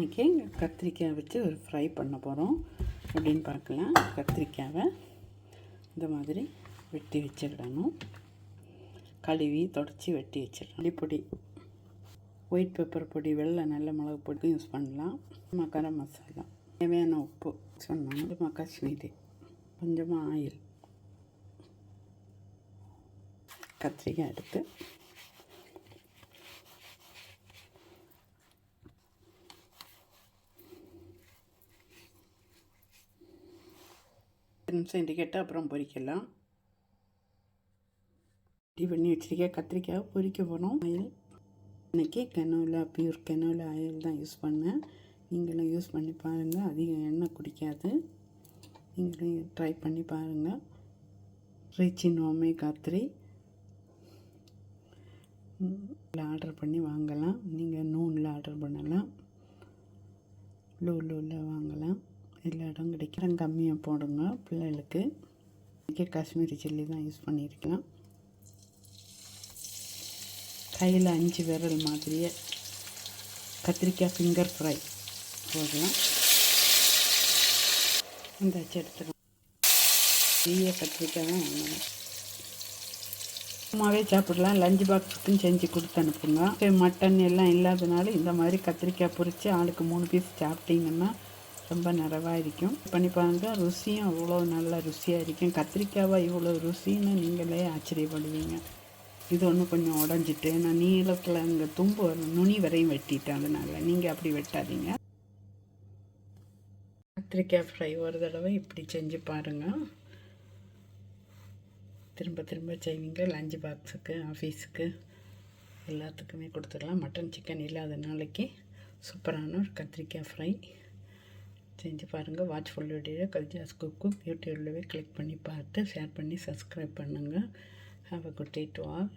இன்றைக்கி கத்திரிக்காய் வச்சு ஒரு ஃப்ரை பண்ண போகிறோம் அப்படின்னு பார்க்கலாம். கத்திரிக்காவை இந்த மாதிரி வெட்டி வச்சிடணும். கழுவி தொடச்சி வெட்டி வச்சிடணும். பொடி ஒயிட் பெப்பர் பொடி வெள்ளை நல்ல மிளகு பொடி யூஸ் பண்ணலாம். மக்கர மசாலா தேவையான உப்பு சொன்னோம் கொஞ்சமாக காஷ்மீரி கொஞ்சமாக ஆயில். கத்திரிக்காய் எடுத்து பத்து நிமிஷம் இண்டிகேட்டு அப்புறம் பொரிக்கலாம் ரெடி பண்ணி வச்சுருக்கேன். கத்திரிக்காய் பொரிக்க போகிறோம் ஆயில். இன்றைக்கி கனோலா பியூர் கனோலா ஆயில் தான் யூஸ் பண்ணேன். நீங்களும் யூஸ் பண்ணி பாருங்கள் அதிகம் எண்ணெய் குடிக்காது. நீங்களும் ட்ரை பண்ணி பாருங்கள் ரிச்சின் ஓமே கத்திரி ஆர்டர் பண்ணி வாங்கலாம். நீங்கள் நூனில் ஆர்டர் பண்ணலாம் லூலூவில் வாங்கலாம் எல்லா இடம் கம்மியாக போடுங்க பிள்ளைகளுக்கு. இன்றைக்கி காஷ்மீரி சில்லி தான் யூஸ் பண்ணியிருக்கலாம். கையில் அஞ்சு விரல் மாதிரியே கத்திரிக்காய் ஃபிங்கர் ஃப்ரை போடலாம். இந்த அச்சு எடுத்துக்கலாம். பெரிய கத்திரிக்காய் தான் வாங்கணும். சும்மாவே சாப்பிடலாம். லஞ்ச் பாக்ஸுக்கும் செஞ்சு கொடுத்து அனுப்புங்க. மட்டன் எல்லாம் இல்லாதனால இந்த மாதிரி கத்திரிக்காய் பொரித்து ஆளுக்கு மூணு பீஸ் சாப்பிட்டீங்கன்னா ரொம்ப நிறைவாக இருக்கும். பண்ணி பாருங்க ருசியும் அவ்வளோ நல்ல ருசியாக இருக்கும். கத்திரிக்காவாக இவ்வளோ ருசின்னு நீங்களே ஆச்சரியப்படுவீங்க. இது ஒன்று கொஞ்சம் உடஞ்சிட்டு நான் நீளத்தில் அங்கே தும்பு நுனி வரையும் வெட்டிட்டேன் அதனால். நீங்கள் அப்படி வெட்டாதீங்க. கத்திரிக்காய் ஃப்ரை ஒரு தடவை இப்படி செஞ்சு பாருங்கள் திரும்ப திரும்ப செய்வீங்க. லஞ்ச் பாக்ஸுக்கு ஆஃபீஸுக்கு எல்லாத்துக்குமே கொடுத்துடலாம். மட்டன் சிக்கன் இல்லாத நாளைக்கு சூப்பரான ஒரு கத்திரிக்காய் ஃப்ரை. செஞ்சு பாருங்கள் வாட்ச்ஃபுல் வீடியோ கல்ஜாஸ் குக்கும் யூடியூப்லவே கிளிக் பண்ணி பார்த்து ஷேர் பண்ணி சப்ஸ்கிரைப் பண்ணுங்கள் have a good day to all